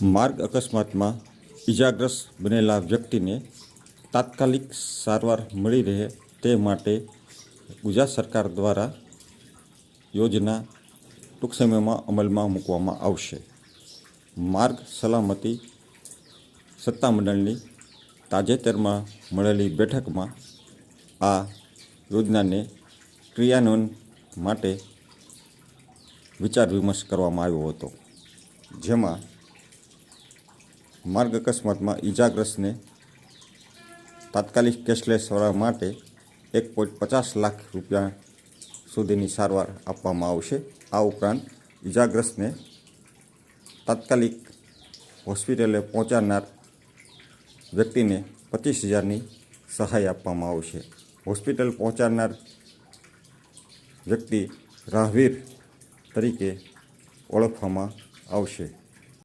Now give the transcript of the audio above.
માર્ગ અકસ્માતમાં ઇજાગ્રસ્ત બનેલા વ્યક્તિને તાત્કાલિક સારવાર મળી રહે તે માટે ગુજરાત સરકાર દ્વારા યોજના ટૂંક સમયમાં અમલમાં મૂકવામાં આવશે. માર્ગ સલામતી સત્તામંડળની તાજેતરમાં મળેલી બેઠકમાં આ યોજનાને ક્રિયાન્વયન માટે વિચાર વિમર્શ કરવામાં આવ્યો હતો. જેમાં માર્ગ અકસ્માતમાં ઈજાગ્રસ્તને તાત્કાલિક કેશલેસ સારવાર માટે એક પોઈન્ટ પચાસ લાખ રૂપિયા સુધીની સારવાર આપવામાં આવશે. આ ઉપરાંત ઈજાગ્રસ્તને તાત્કાલિક હોસ્પિટલે પહોંચાડનાર વ્યક્તિને પચીસ હજારની સહાય આપવામાં આવશે. હોસ્પિટલ પહોંચાડનાર વ્યક્તિ રાહવીર તરીકે ઓળખવામાં આવશે.